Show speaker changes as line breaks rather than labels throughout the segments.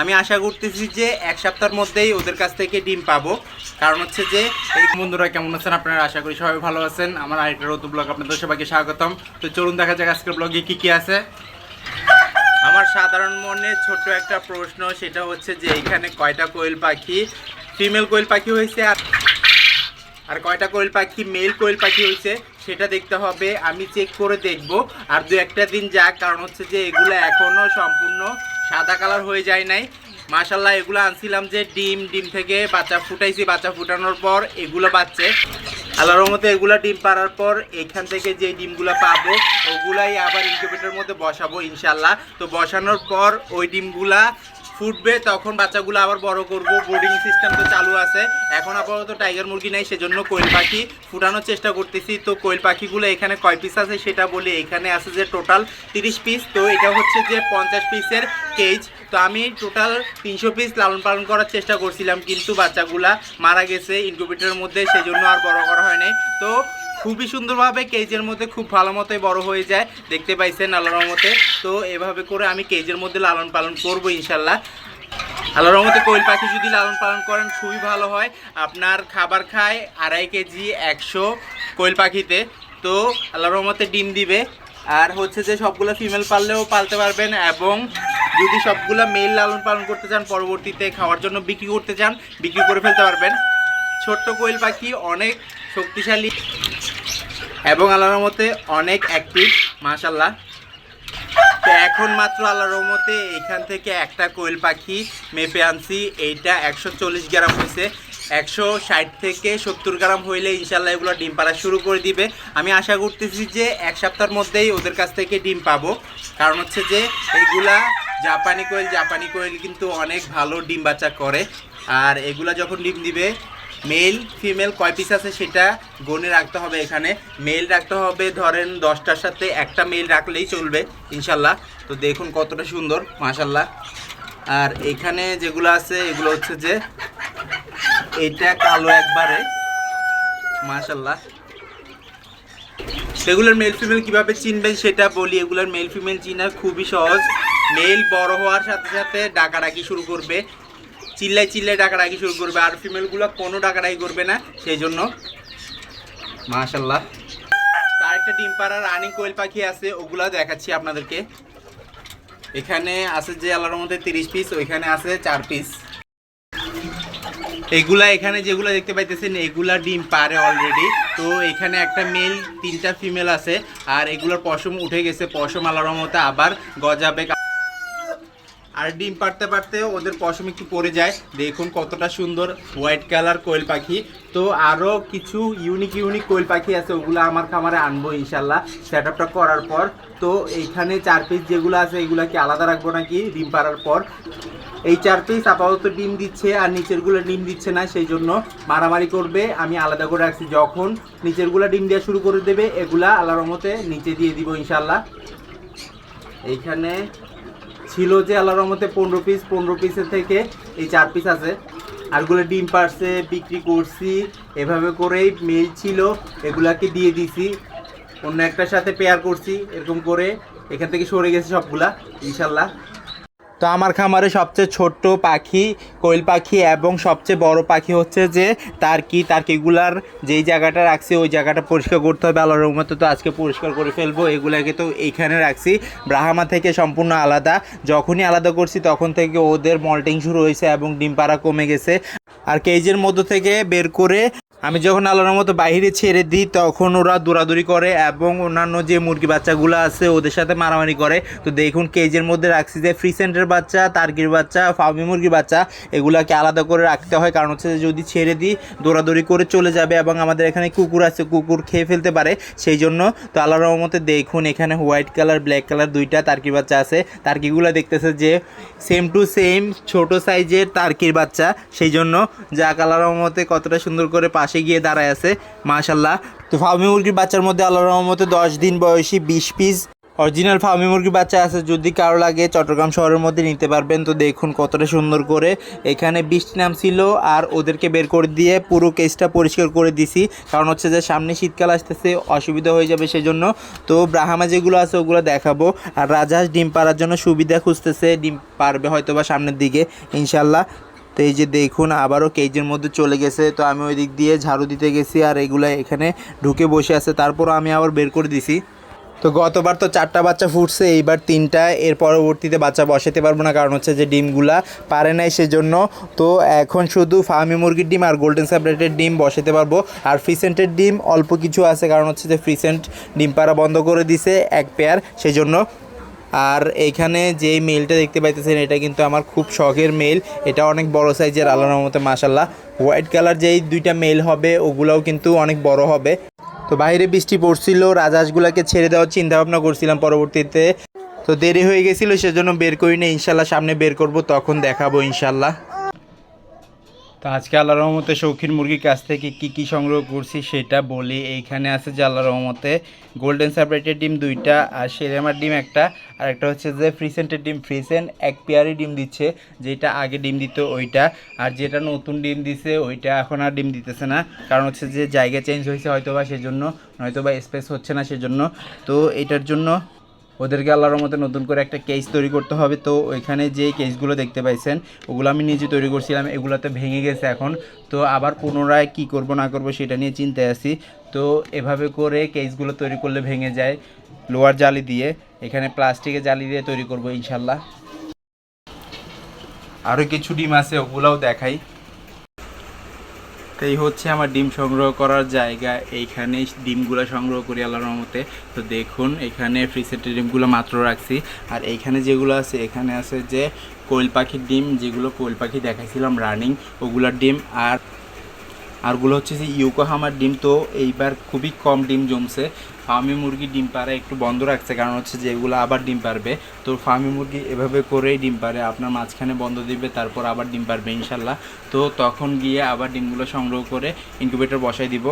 আমি আশা করতেছি যে এক সপ্তাহের মধ্যেই ওদের কাছ থেকে ডিম পাবো। কারণ হচ্ছে যে, এই বন্ধুরা কেমন আছেন আপনারা? আশা করি সবাই ভালো আছেন। আমার আরেকটা নতুন ব্লগ আপনাদের সবাইকে স্বাগতম। তো চলুন দেখা যাক আজকের ব্লগে কী কী আছে। আমার সাধারণ মনে ছোট্ট একটা প্রশ্ন, সেটা হচ্ছে যে, এখানে কয়টা কোয়েল পাখি? ফিমেল কোয়েল পাখি হয়েছে আর আর কয়টা কোয়েল পাখি? মেল কোয়েল পাখি হয়েছে, সেটা দেখতে হবে। আমি চেক করে দেখব। আর দু একটা দিন যাক, কারণ হচ্ছে যে, এগুলো এখনও সম্পূর্ণ সাদা কালার হয়ে যায় নাই। মাশাল্লাহ এগুলো আনছিলাম যে ডিম ডিম থেকে বাচ্চা ফুটাইছি। বাচ্চা ফুটানোর পর এগুলো পাচ্ছে আল্লাহর মতো এগুলো ডিম পাড়ার পর এখান থেকে যে ডিমগুলো পাবো, ওগুলাই আবার ইনকিউবেটার মধ্যে বসাবো ইনশাল্লাহ তো বসানোর পর ওই ডিমগুলা ফুটবে, তখন বাচ্চাগুলো আবার বড় করব। বোর্ডিং সিস্টেম তো চালু আছে। এখন আপাতত টাইগার মুরগি নাই, সেজন্য কোয়েল পাখি ফুটানোর চেষ্টা করতেছি। তো কোয়েল পাখিগুলো এখানে কয় পিস আছে সেটা বলি। এখানে আছে যে টোটাল তিরিশ পিস তো এটা হচ্ছে যে পঞ্চাশ পিসের কেজ তো আমি টোটাল তিনশো পিস লালন পালন করার চেষ্টা করছিলাম, কিন্তু বাচ্চাগুলা মারা গেছে ইনকিউবেটরের মধ্যে, সেজন্য আর বড় করা হয় নাই। তো খুবই সুন্দরভাবে কেজের মধ্যে খুব ভালো মতোই বড় হয়ে যায়। দেখতে পাইছেন আল্লাহর মতে তো এভাবে করে আমি কেজের মধ্যে লালন পালন করব ইনশাল্লাহ আল্লাহর রহমতে কোয়েল পাখি যদি লালন পালন করেন, খুবই ভালো হয়। আপনার খাবার খায় আড়াই কেজি একশো কোয়েল পাখিতে। তো আল্লাহর রহমতে ডিম দিবে। আর হচ্ছে যে সবগুলো ফিমেল পাললেও পালতে পারবেন এবং যদি সবগুলো মেল লালন পালন করতে চান, পরবর্তীতে খাওয়ার জন্য বিক্রি করতে চান, বিক্রি করে ফেলতে পারবেন। ছোট্ট কোয়েল পাখি অনেক শক্তিশালী এবং আল্লাহর রহমতে অনেক অ্যাক্টিভ মাশাল্লাহ তো এখন মাত্র আল্লাহর রহমতে এখান থেকে একটা কোয়েল পাখি মেপে আনছি। এইটা একশো চল্লিশ গ্রাম হয়েছে। একশো ষাট থেকে সত্তর গ্রাম হইলে ইনশাল্লাহ এগুলো ডিম পাড়া শুরু করে দিবে। আমি আশা করতেছি যে এক সপ্তাহের মধ্যেই ওদের কাছ থেকে ডিম পাবো। কারণ হচ্ছে যে এইগুলা জাপানি কোয়েল জাপানি কোয়েল কিন্তু অনেক ভালো ডিম বাচ্চা করে। আর এগুলা যখন ডিম দিবে মেল, ফিমেল, কয় পিস আছে সেটা গনে রাখতে হবে এখানে। মেল রাখতে হবে, ধরেন দশটার সাথে একটা মেল রাখলেই চলবে, ইনশাল্লাহ। তো দেখুন কতটা সুন্দর, মাশাল্লাহ। আর এখানে যেগুলো আছে, এগুলো হচ্ছে যে, এটা কালো একবারে, মাশাল্লাহ। সেগুলোর মেল ফিমেল কীভাবে চিনবেন সেটা বলি। এগুলোর মেল ফিমেল চিনা খুবই সহজ। মেল বড় হওয়ার সাথে সাথে ডাকাডাকি শুরু করবে। চিল্লাই চিল্লাই ডাকাডাকি শুরু করবে, আর ফিমেলগুলো কোনো ডাকাডাকি করবে না, সেই জন্য। মাশাল্লাহ। আরেকটা ডিম পাড়ার রানিং কোয়েল পাখি আছে, ওগুলা দেখাচ্ছি আপনাদেরকে। এখানে আছে যে আল্লাহর মধ্যে তিরিশ পিস ওইখানে আছে চার পিস এগুলা এখানে যেগুলো দেখতে পাইতেছেন এগুলা ডিম পারে অলরেডি তো এখানে একটা মেল তিনটা ফিমেল আছে, আর এগুলোর পশম উঠে গেছে, পশম আল্লাহর মতো আবার গজাবে আর ডিম পারতে পারতে ওদের পশম একটু পড়ে যায়। দেখুন কতটা সুন্দর হোয়াইট কালার কোয়েল পাখি। তো আরও কিছু ইউনিক ইউনিক কোয়েল পাখি আছে, ওগুলো আমার খামারে আনব ইনশাল্লাহ। সেট আপটা করার পর। তো এইখানে চার পিস যেগুলো আছে এগুলো এগুলাকে আলাদা রাখব নাকি ডিম পাড়ার পর? এই চার পিস আপাতত ডিম দিচ্ছে আর নিচেরগুলো ডিম দিচ্ছে না, সেই জন্য মারামারি করবে। আমি আলাদা করে রাখছি, যখন নিচেরগুলো ডিম দেওয়া শুরু করে দেবে, এগুলা আল্লাহর রহমতে নিচে দিয়ে দিব ইনশাল্লাহ। এইখানে ছিল যে আল্লাহর রহমতে পনেরো পিস পনেরো পিসের থেকে এই চার পিস আছে। আরগুলো ডিম পারছে, বিক্রি করছি, এভাবে করেই মেল ছিল, এগুলাকে দিয়ে দিছি। অন্য একটার সাথে পেয়ার করছি, এরকম করে এখান থেকে সরে গেছে সবগুলা, ইনশাল্লাহ। তো আমার খামারে সবচেয়ে ছোট্ট পাখি, কোয়েল পাখি এবং সবচেয়ে বড় পাখি হচ্ছে যে তার কি তার কিগুলার যেই জায়গাটা রাখছি, ওই জায়গাটা পরিষ্কার করতে হবে আল্লাহর রহমতে। তো আজকে পরিষ্কার করে ফেলব, এগুলাকে তো এইখানে রাখছি। ব্রাহ্মা থেকে সম্পূর্ণ আলাদা। যখনই আলাদা করছি, তখন থেকে ওদের মল্টিং শুরু হয়েছে এবং ডিম পাড়া কমে গেছে। আর কেজের মধ্য থেকে বের করে আমি যখন আল্লাহর মতো বাইরে ছেড়ে দিই, তখন ওরা দৌড়াদৌড়ি করে এবং অন্যান্য যে মুরগি বাচ্চাগুলো আছে, ওদের সাথে মারামারি করে। তো দেখুন কেজের মধ্যে রাখছি যে ফ্রি সেন্টের বাচ্চা তার্কির বাচ্চা ফার্মি মুরগির বাচ্চা, এগুলাকে আলাদা করে রাখতে হয়। কারণ হচ্ছে যদি ছেড়ে দিই, দৌড়াদৌড়ি করে চলে যাবে এবং আমাদের এখানে কুকুর আছে, কুকুর খেয়ে ফেলতে পারে। সেই জন্য তো আল্লাহর রহমতে দেখুন এখানে হোয়াইট কালার ব্ল্যাক কালার দুইটা তার্কির বাচ্চা আছে। তার্কিগুলো দেখতেছে যে সেম টু সেম ছোট সাইজের তার্কির বাচ্চা। সেই জন্য যা আল্লাহর রহমতে কতটা সুন্দর করে পাশে গিয়ে দাঁড়ায় আছে মাশাল্লাহ তো ফার্মি মুরগির বাচ্চার মধ্যে আল্লাহর রহমতে দশ দিন বয়সী বিশ পিস। অরিজিনাল ফার্মি মুরগির বাচ্চা আছে, যদি কারও লাগে চট্টগ্রাম শহরের মধ্যে নিতে পারবেন। তো দেখুন কতটা সুন্দর করে এখানে বৃষ্টি নামছিল আর ওদেরকে বের করে দিয়ে পুরো কেসটা পরিষ্কার করে দিছি। কারণ হচ্ছে যে সামনে শীতকাল আসতেছে, অসুবিধা হয়ে যাবে সেজন্য। তো ব্রাহামা যেগুলো আছে ওগুলো দেখাবো। আর রাজহাঁস ডিম পাড়ার জন্য সুবিধা খুঁজতেছে, ডিম পারবে হয়তো বা সামনের দিকে ইনশাল্লাহ তো এই যে দেখুন, আবারও কেজের মধ্যে চলে গেছে। তো আমি ওই দিক দিয়ে ঝাড়ু দিতে গেছি আর এগুলো এখানে ঢুকে বসে আছে। তারপরও আমি আবার বের করে দিছি। তো গতবার তো চারটা বাচ্চা ফুটছে, এইবার তিনটা। এর পরবর্তীতে বাচ্চা বসাতে পারব না, কারণ হচ্ছে যে ডিমগুলা পারে নাই সেজন্য। তো এখন শুধু ফার্মি মুরগির ডিম আর গোল্ডেন স্যাপারেটের ডিম বসাতে পারব। আর ফ্রিসেন্টের ডিম অল্প কিছু আছে, কারণ হচ্ছে যে ফ্রিসেন্ট ডিম পাড়া বন্ধ করে দিছে এক পেয়ার সেজন্য আর এইখানে যেই মেলটা দেখতে পাইতেছেন, এটা কিন্তু আমার খুব শখের মেল এটা অনেক বড় সাইজের আল্লাহর মতো মাসাল্লাহ হোয়াইট কালার যেই দুইটা মেল হবে, ওগুলাও কিন্তু অনেক বড় হবে। তো বাইরে বৃষ্টি পড়ছিল, রাজহাঁসগুলোকে ছেড়ে দেওয়ার চিন্তা ভাবনা করছিলাম পরবর্তীতে। তো দেরি হয়ে গেছিল, সেজন্য বের করি না ইনশাল্লাহ সামনে বের করব, তখন দেখাবো ইনশাল্লাহ তো আজকে আল্লাহ রহমতে শৌখিন মুরগির কাছ থেকে কি কি সংগ্রহ করছি সেটা বলি। এইখানে আছে যে আল্লাহ রহমতে গোল্ডেন সেপারেটেড ডিম দুইটা, আর সেরেমার ডিম একটা, আর একটা হচ্ছে যে ফ্রিসেন্টের ডিম, ফ্রিসেন্ট এক পেয়ারই ডিম দিচ্ছে, যেটা আগে ডিম দিত ওইটা, আর যেটা নতুন ডিম দিছে ওইটা এখন আর ডিম দিতেছে না, কারণ হচ্ছে যে জায়গা চেঞ্জ হয়েছে হয়তো বা সেজন্য নয়তো বা স্পেস হচ্ছে না সেজন্য, তো এটার জন্য ওদেরকে আল্লাহর মতো নতুন করে একটা কেস তৈরি করতে হবে। তো ওইখানে যে কেসগুলো দেখতে পাইছেন, ওগুলো আমি নিজে তৈরি করছিলাম, এগুলোতে ভেঙে গেছে এখন। তো আবার পুনরায় কি করব, না করব সেটা নিয়ে চিন্তায় আছি। তো এভাবে করে কেসগুলো তৈরি করলে ভেঙে যায় লোয়ার জালি দিয়ে। এখানে প্লাস্টিকের জালি দিয়ে তৈরি করব ইনশাল্লাহ। আরও কিছু ডিম আছে, ওগুলাও দেখাই। এই হচ্ছে আমার ডিম সংগ্রহ করার জায়গা। এইখানে ডিমগুলো সংগ্রহ করি আল্লাহর মতে তো দেখুন, এখানে ফ্রিসেটের ডিমগুলো মাত্র রাখছি। আর এইখানে যেগুলো আছে, এখানে আছে যে কোয়েল পাখির ডিম, যেগুলো কোয়েল পাখি দেখাইছিলাম রানিং ওগুলোর ডিম। আর আরগুলো হচ্ছে যে ইউকোহামার ডিম। তো এইবার খুবই কম ডিম জমছে। ফার্মি মুরগি ডিম পাড়া একটু বন্ধ রাখছে, কারণ হচ্ছে যে এগুলো আবার ডিম পারবে তো ফার্মি মুরগি এভাবে করেই ডিম পারে আপনার মাঝখানে বন্ধ দিবে, তারপর আবার ডিম পারবে ইনশাল্লাহ। তো তখন গিয়ে আবার ডিমগুলো সংগ্রহ করে ইনকিউবেটর বসাই দিব।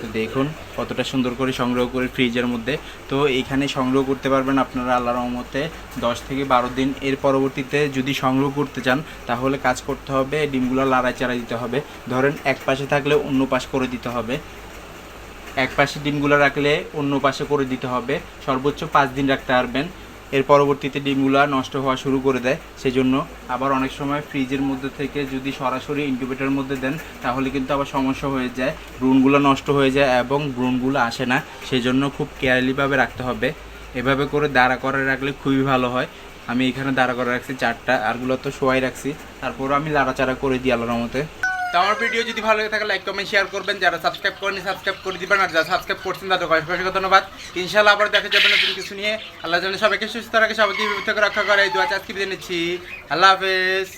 তো দেখুন কতটা সুন্দর করে সংগ্রহ করে ফ্রিজের মধ্যে। তো এইখানে সংগ্রহ করতে পারবেন আপনারা আল্লাহর রহমতে দশ থেকে বারো দিন। এর পরবর্তীতে যদি সংগ্রহ করতে চান, তাহলে কাজ করতে হবে, ডিমগুলো লাড়াই চাড়াই দিতে হবে। ধরেন এক পাশে থাকলে অন্য পাশ করে দিতে হবে। এক পাশে ডিমগুলো রাখলে অন্য পাশে করে দিতে হবে। সর্বোচ্চ পাঁচ দিন রাখতে পারবেন। এর পরবর্তীতে ডিমগুলো নষ্ট হওয়া শুরু করে দেয়। সেজন্য আবার অনেক সময় ফ্রিজের মধ্যে থেকে যদি সরাসরি ইনকিউবেটারের মধ্যে দেন, তাহলে কিন্তু আবার সমস্যা হয়ে যায়। ব্রুনগুলো নষ্ট হয়ে যায় এবং ব্রুনগুলো আসে না। সেজন্য খুব কেয়ারলিভাবে রাখতে হবে। এভাবে করে দাঁড়া করে রাখলে খুবই ভালো হয়। আমি এখানে দাঁড়া করে রাখছি চারটা। আরগুলো তো শোয়াই রাখছি। তারপরও আমি লাড়াচাড়া করে দিই আল্লাহর মতে তো আমার ভিডিও যদি ভালো লাগে থাকে লাইক কমেন্ট শেয়ার করবেন। যারা সাবস্ক্রাইব করেনি সাবস্ক্রাইব করে দিবেন। আর যারা সাবস্ক্রাইব করছেন, তাদের অসংখ্য ধন্যবাদ। ইনশাল্লাহ আবার দেখা যাবে নতুন কিছু নিয়ে। আল্লাহ যেন সবাইকে সুস্থ রাখে, সবাইকে বিপদ থেকে রক্ষা করে। এই দু আজকে বিদায় নিচ্ছি। আল্লাহ হাফেজ।